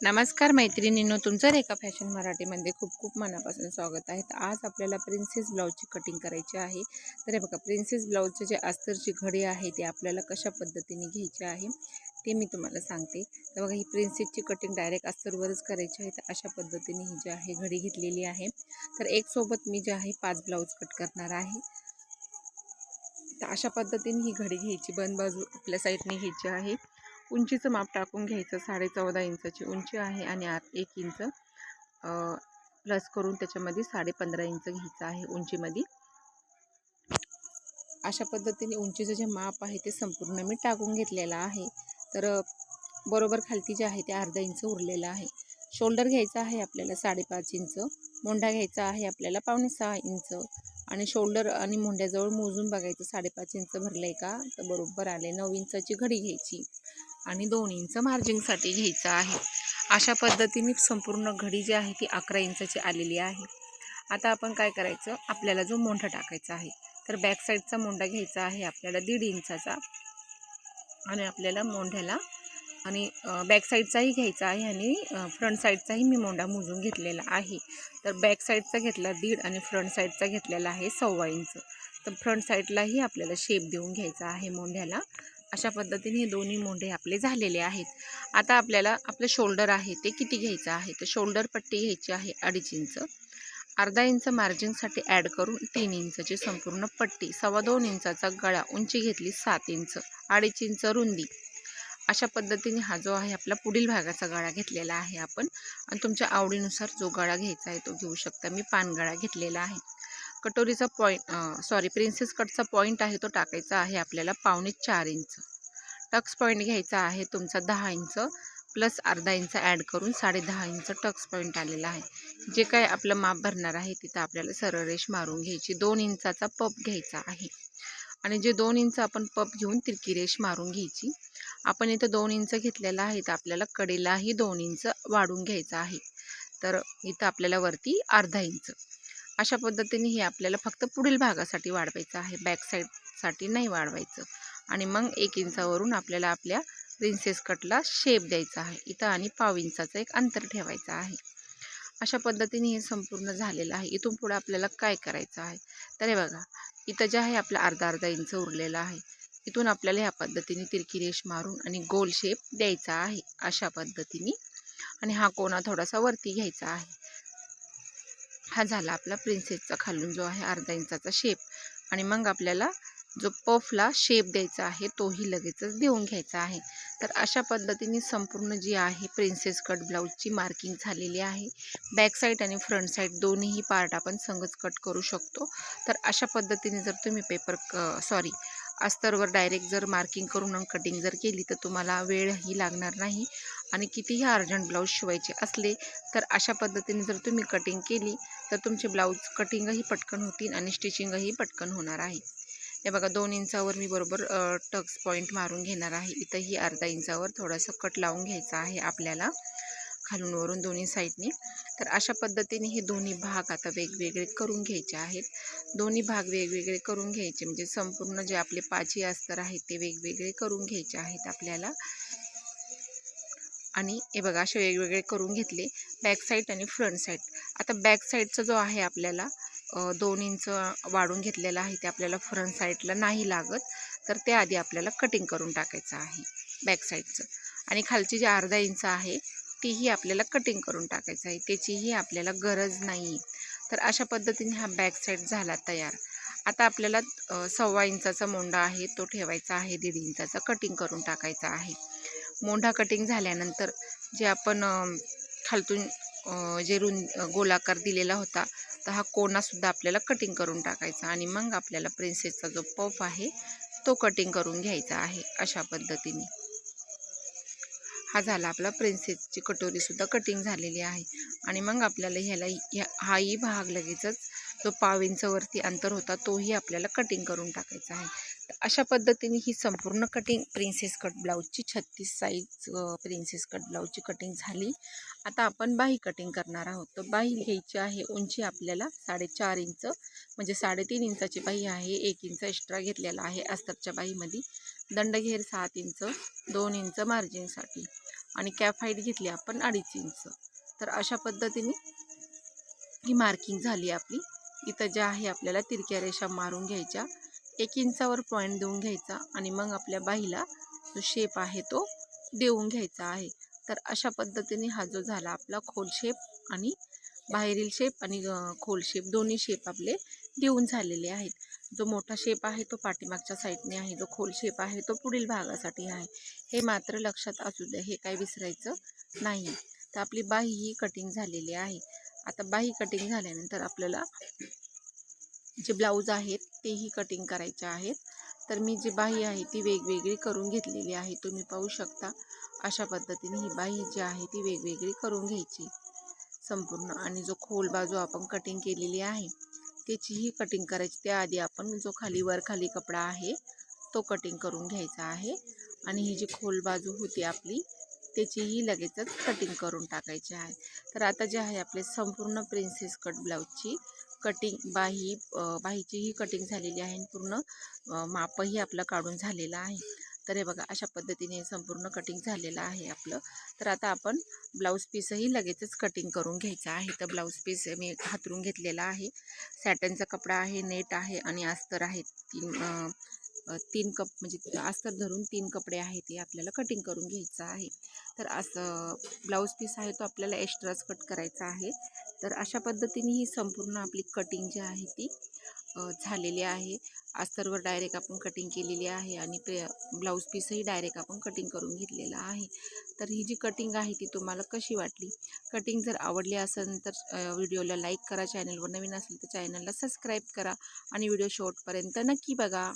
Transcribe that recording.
नमस्कार मैत्रिणींनो तुमचं रेखा फॅशन मराठीमध्ये खूप खूप मनापासून स्वागत आहे. तर आज आपल्याला प्रिन्सेस ब्लाऊजची कटिंग करायची आहे. तर हे बघा प्रिन्सेस ब्लाऊजचे जे अस्तरची घडी आहे ते आपल्याला कशा पद्धतीने घ्यायची आहे ते मी तुम्हाला सांगते. तर बघा ही प्रिन्सेसची कटिंग डायरेक्ट अस्तरवरच करायची आहे. तर अशा पद्धतीने ही जी आहे घडी घेतलेली आहे. तर एक सोबत मी जे आहे पाच ब्लाऊज कट करणार आहे. तर अशा पद्धतीने ही घडी घ्यायची. बंद बाजू आपल्या साईडने घ्यायची आहे. उंचीचं माप टाकून घ्यायचं साडे चौदा इंचाची उंची आहे आणि आत एक इंच प्लस करून त्याच्यामध्ये साडे पंधरा इंच घ्यायचं आहे उंचीमध्ये. अशा पद्धतीने उंचीचं जे माप आहे ते संपूर्ण मी टाकून घेतलेलं आहे. तर बरोबर खालती जे आहे ते अर्धा इंच उरलेलं आहे. शोल्डर घ्यायचा आहे आपल्याला साडेपाच इंच मोंढा घ्यायचा आहे आपल्याला पावणे सहा इंच आणि शोल्डर आणि मोंढ्याजवळ मोजून बघायचं साडेपाच इंच भरलं आहे का? तर बरोबर आले नऊ इंचाची घडी घ्यायची. आणि दोन इंच मार्जिंगसाठी घ्यायचं आहे. अशा पद्धतीने संपूर्ण घडी जी आहे ती अकरा इंचाची आलेली आहे. आता आपण काय करायचं? आपल्याला जो मोंढा टाकायचा आहे तर बॅक साईडचा मोंढा घ्यायचा आहे आपल्याला दीड इंचाचा. आणि आपल्याला मोंढ्याला आणि बॅक साईडचाही घ्यायचा आहे आणि फ्रंट साईडचाही मी मोंढा मोजून घेतलेला आहे. तर बॅक साईडचा घेतला दीड आणि फ्रंट साईडचा घेतलेला आहे सव्वा इंच. तर फ्रंट साईडलाही आपल्याला शेप देऊन घ्यायचा आहे मोंढ्याला. अशा पद्धतीने हे दोन्ही मोंढे आपले झालेले आहेत. आता आपल्याला आपलं शोल्डर आहे ते किती घ्यायचं आहे? तर शोल्डर पट्टी घ्यायची आहे अडीच इंच. अर्धा इंच मार्जिनसाठी ॲड करून तीन इंचची संपूर्ण पट्टी सव्वा दोन इंचाचा गळा उंची घेतली सात इंच अडीच इंच रुंदी. अशा पद्धतीने हा जो आहे आपला पुढील भागाचा गळा घेतलेला आहे आपण. आणि तुमच्या आवडीनुसार जो गळा घ्यायचा आहे तो घेऊ शकता. मी पानगळा घेतलेला आहे. कटोरीचा पॉईंट सॉरी प्रिन्सेस कटचा पॉईंट आहे तो टाकायचा आहे आपल्याला पावणे चार इंच टक्स पॉईंट घ्यायचा आहे तुमचा दहा इंच प्लस अर्धा इंच ॲड करून साडे दहा इंच टक्स पॉईंट आलेला आहे. जे काय आपलं माप भरणार आहे तिथं आपल्याला सरळ रेष मारून घ्यायची. दोन इंचाचा पप घ्यायचा आहे. आणि जे दोन इंच आपण पप घेऊन तिरकी रेष मारून घ्यायची. आपण इथं दोन इंच घेतलेला आहे तर आपल्याला कडेलाही दोन इंच वाढून घ्यायचं आहे. तर इथं आपल्याला वरती अर्धा इंच अशा पद्धतीने हे आपल्याला फक्त पुढील भागासाठी वाढवायचं आहे. बॅक साईडसाठी नाही वाढवायचं. आणि मग एक इंचावरून आपल्याला आपल्या प्रिन्सेस कटला शेप द्यायचा आहे. इथं आणि पाव इंचाचं एक अंतर ठेवायचं आहे. अशा पद्धतीने हे संपूर्ण झालेलं आहे. इथून पुढे आपल्याला काय करायचं आहे? तर हे बघा इथं जे आहे आपला अर्धा अर्धा इंच उरलेला आहे. इथून आपल्याला ह्या पद्धतीने तिरकी रेष मारून आणि गोल शेप द्यायचा आहे. अशा पद्धतीने. आणि हा कोणा थोडासा वरती घ्यायचा आहे. हा झाला आपला प्रिन्सेसचा खालून जो आहे अर्धा इंचाचा शेप आणि मग आपल्याला जो पफला शेप द्यायचा आहे तोही लगेचच देऊन घ्यायचा आहे. तर अशा पद्धतीने संपूर्ण जी आहे प्रिन्सेस कट ब्लाऊजची मार्किंग झालेली आहे. बॅक साईड आणि फ्रंट साईड दोन्हीही पार्ट आपण संगच कट करू शकतो. तर अशा पद्धतीने जर तुम्ही पेपर क सॉरी अस्तरवर डायरेक्ट जर मार्किंग करून कटिंग जर केली तर तुम्हाला वेळही लागणार नाही. आणि कितीही अर्जंट ब्लाऊज शिवायचे असले तर अशा पद्धतीने जर तुम्ही कटिंग केली तर तुमचे ब्लाऊज कटिंगही पटकन होतील आणि स्टिचिंगही पटकन होणार आहे. हे बघा दोन इंचावर मी बरोबर टक्स पॉईंट मारून घेणार आहे. इथंही अर्धा इंचावर थोडासा कट लावून घ्यायचा आहे आपल्याला खालून वरून दोन्ही साईडने. तर अशा पद्धतीने हे दोन्ही भाग आता वेगवेगळे करून घ्यायचे आहेत. दोन्ही भाग वेगवेगळे करून घ्यायचे म्हणजे संपूर्ण जे आपले पाचही अस्तर आहेत ते वेगवेगळे करून घ्यायचे आहेत आपल्याला. आणि हे बघा असे वेगवेगळे करून घेतले. बॅक साईड आणि फ्रंट साईड. आता बॅक साईडचा जो आहे आपल्याला दोन इंच वाढून घेतलेला आहे ते आपल्याला फ्रंट साईडला नाही लागत. तर ते आधी आपल्याला कटिंग करून टाकायचं आहे बॅक साईडचं. आणि खालची जी अर्धा इंच आहे तीही आपल्याला कटिंग करून टाकायचं आहे. त्याचीही आपल्याला गरज नाही. तर अशा पद्धतीने हा बॅक साईड झाला तयार. आता आपल्याला सव्वा इंचाचा मोंडा आहे तो ठेवायचा आहे दीड इंचाचा कटिंग करून टाकायचा आहे. मोंढा कटिंग झाल्यानंतर जे आपण खालतून जे रुंद गोलाकार दिलेला होता तर हा कोणासुद्धा आपल्याला कटिंग करून टाकायचा आणि मग आपल्याला प्रिन्सेसचा जो पफ आहे तो कटिंग करून घ्यायचा आहे अशा पद्धतीने. हा झाला आपला प्रिन्सेसची कटोरीसुद्धा कटिंग झालेली आहे. आणि मग आपल्याला ह्याला हाही भाग लगेचच जो पाव इंचवरती अंतर होता तोही आपल्याला कटिंग करून टाकायचा आहे. अशा पद्धतीने ही संपूर्ण कटिंग प्रिन्सेस कट ब्लाऊजची छत्तीस साईज प्रिन्सेस कट ब्लाऊजची कटिंग झाली. आता आपण बाही कटिंग करणार आहोत. तर बाही घ्यायची आहे उंची आपल्याला साडेचार इंच म्हणजे साडेतीन इंचाची बाही आहे. एक इंच एक्स्ट्रा घेतलेला आहे अस्तरच्या बाहीमध्ये. दंडघेर सात इंच दोन इंच मार्जिनसाठी आणि कॅप हाईट घेतली आपण अडीच इंच. तर अशा पद्धतीने ही मार्किंग झाली आपली. इथं ज्या आहे आपल्याला तिरक्या रेषा मारून घ्यायच्या. एक इंचावर पॉईंट देऊन घ्यायचा आणि मग आपल्या बाहीला जो शेप आहे तो देऊन घ्यायचा आहे. तर अशा पद्धतीने हा जो झाला आपला खोल शेप आणि बाहेरील शेप आणि खोल शेप दोन्ही शेप आपले देऊन झालेले आहेत. जो मोठा शेप आहे तो पाठीमागच्या साईडने आहे जो खोल शेप आहे तो पुढील भागासाठी आहे. हे मात्र लक्षात असू द्या हे काय विसरायचं नाही. तर आपली बाही ही कटिंग झालेली आहे. आता बाही कटिंग झाल्यानंतर आपल्याला जे ब्लाऊज आहेत तेही कटिंग करायचे आहेत. तर मी जी बाही आहे ती वेगवेगळी करून घेतलेली आहे. तुम्ही पाहू शकता अशा पद्धतीने ही बाही जी आहे ती वेगवेगळी करून घ्यायची. संपूर्ण आणि जो खोल बाजू आपण कटिंग केलेली आहे त्याचीही कटिंग करायची. त्याआधी आपण जो खाली वर खाली कपडा आहे तो कटिंग करून घ्यायचा आहे. आणि ही जी खोल बाजू होती आपली त्याचीही लगेचच कटिंग करून टाकायची आहे. तर आता जे आहे आपले संपूर्ण प्रिन्सेस कट ब्लाऊजची कटिंग बाही बाहीचीही कटिंग झालेली आहे आणि पूर्ण मापही आपलं काढून झालेलं आहे. तर हे बघा अशा पद्धतीने संपूर्ण कटिंग झालेलं आहे आपलं. तर आता आपण ब्लाऊज पीसही लगेचच कटिंग करून घ्यायचं आहे. तर ब्लाऊज पीस मी हातरून घेतलेला आहे. सॅटनचा कपडा आहे नेट आहे आणि अस्तर आहे. तीन तीन कप म्हणजे अस्तर धरून तीन कपडे आहेत ते आपल्याला कटिंग करून घ्यायचं आहे. तर असं ब्लाऊज पीस आहे तो आपल्याला एक्स्ट्राच कट करायचा आहे. तर अशा पद्धतीने ही संपूर्ण आपली कटिंग जी आहे ती झालेली आहे. अस्तरवर डायरेक्ट आपण कटिंग केलेली आहे आणि पे ब्लाऊज पीसही डायरेक्ट आपण कटिंग करून घेतलेला आहे. तर ही जी कटिंग आहे ती तुम्हाला कशी वाटली? कटिंग जर आवडली असेल तर व्हिडिओला लाईक करा. चॅनलवर नवीन असेल तर चॅनलला सबस्क्राईब करा आणि व्हिडिओ शेवटपर्यंत नक्की बघा.